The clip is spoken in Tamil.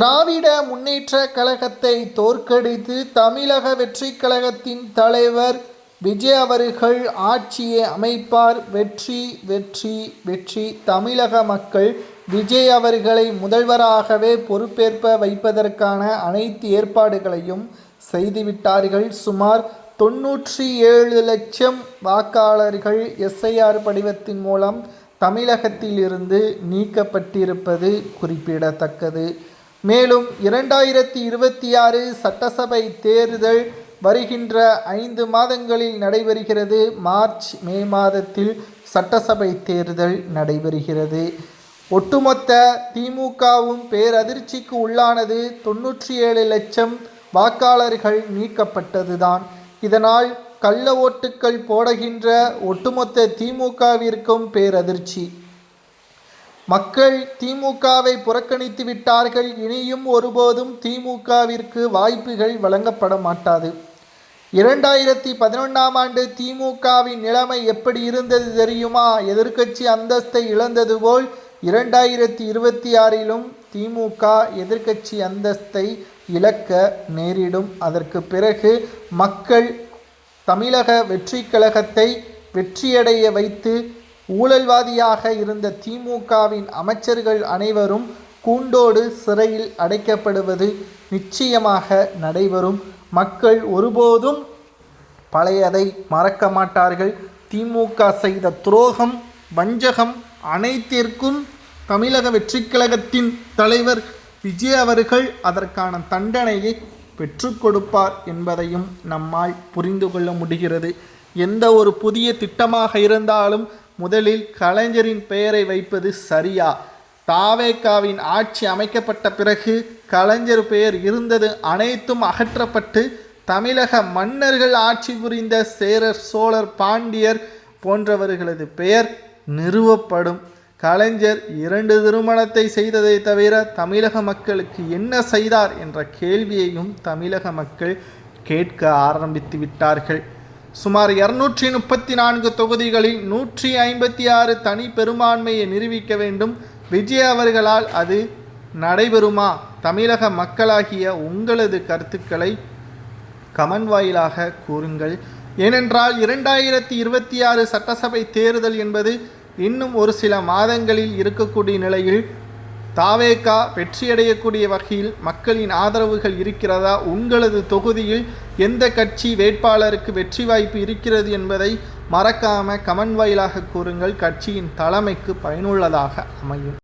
திராவிட முன்னேற்ற கழகத்தை தோற்கடித்து தமிழக வெற்றி கழகத்தின் தலைவர் விஜய் அவர்கள் ஆட்சியை அமைப்பார். வெற்றி வெற்றி வெற்றி. தமிழக மக்கள் விஜய் அவர்களை முதல்வராகவே பொறுப்பேற்ப வைப்பதற்கான அனைத்து ஏற்பாடுகளையும் செய்துவிட்டார்கள். சுமார் தொன்னூற்றி ஏழு லட்சம் வாக்காளர்கள் எஸ்ஐஆர் படிவத்தின் மூலம் தமிழகத்திலிருந்து நீக்கப்பட்டிருப்பது குறிப்பிடத்தக்கது. மேலும் இரண்டாயிரத்தி இருபத்தி ஆறு சட்டசபை தேர்தல் வருகின்ற ஐந்து மாதங்களில் நடைபெறுகிறது. மார்ச் மே மாதத்தில் சட்டசபை தேர்தல் நடைபெறுகிறது. ஒட்டுமொத்த திமுகவும் பேரதிர்ச்சிக்கு உள்ளானது. தொன்னூற்றி ஏழு லட்சம் வாக்காளர்கள் நீக்கப்பட்டதுதான். இதனால் கள்ள ஓட்டுக்கள் போடுகின்ற ஒட்டுமொத்த திமுகவிற்கும் பேரதிர்ச்சி. மக்கள் திமுகவை புறக்கணித்து விட்டார்கள். இனியும் ஒருபோதும் திமுகவிற்கு வாய்ப்புகள் வழங்கப்பட மாட்டாது. இரண்டாயிரத்தி பதினொன்றாம் ஆண்டு திமுகவின் நிலைமை எப்படி இருந்தது தெரியுமா? எதிர்க்கட்சி அந்தஸ்தை இழந்தது போல் இரண்டாயிரத்தி இருபத்தி ஆறிலும் திமுக எதிர்க்கட்சி அந்தஸ்தை இழக்க நேரிடும். அதற்கு பிறகு மக்கள் தமிழக வெற்றி கழகத்தை வெற்றியடைய வைத்து ஊழல்வாதியாக இருந்த திமுகவின் அமைச்சர்கள் அனைவரும் கூண்டோடு சிறையில் அடைக்கப்படுவது நிச்சயமாக நடைபெறும். மக்கள் ஒருபோதும் பழையதை மறக்க மாட்டார்கள். திமுக செய்த துரோகம் வஞ்சகம் அனைத்திற்கும் தமிழக வெற்றி கழகத்தின் தலைவர் விஜய் அவர்கள் அதற்கான தண்டனையை பெற்று கொடுப்பார் என்பதையும் நம்மால் புரிந்து கொள்ள முடிகிறது. எந்த ஒரு புதிய திட்டமாக இருந்தாலும் முதலில் கலைஞரின் பெயரை வைப்பது சரியா? தாவேக்காவின் ஆட்சி அமைக்கப்பட்ட பிறகு கலைஞர் பெயர் இருந்தது அனைத்தும் அகற்றப்பட்டு தமிழக மன்னர்கள் ஆட்சி புரிந்த சேரர் சோழர் பாண்டியர் போன்றவர்களது பெயர் நிறுவப்படும். கலைஞர் இரண்டு திருமணத்தை செய்ததை தவிர தமிழக மக்களுக்கு என்ன செய்தார் என்ற கேள்வியையும் தமிழக மக்கள் கேட்க ஆரம்பித்து விட்டார்கள். சுமார் இருநூற்றி முப்பத்தி நான்கு தொகுதிகளில் நூற்றி ஐம்பத்தி ஆறு தனி பெரும்பான்மையை நிரூபிக்க வேண்டும். விஜய் அவர்களால் அது நடைபெறுமா? தமிழக மக்களாகிய உங்களது கருத்துக்களை கமன் வாயிலாக கூறுங்கள். ஏனென்றால் இரண்டாயிரத்தி இருபத்தி ஆறு சட்டசபை தேர்தல் என்பது இன்னும் ஒரு சில மாதங்களில் இருக்கக்கூடிய நிலையில் தாவேகா வெற்றியடையக்கூடிய வகையில் மக்களின் ஆதரவுகள் இருக்கிறதா? உங்களது தொகுதியில் எந்த கட்சி வேட்பாளருக்கு வெற்றி வாய்ப்பு இருக்கிறது என்பதை மறக்காம கமன் வாயிலாக கூறுங்கள். கட்சியின் தலைமைக்கு பயனுள்ளதாக அமையும்.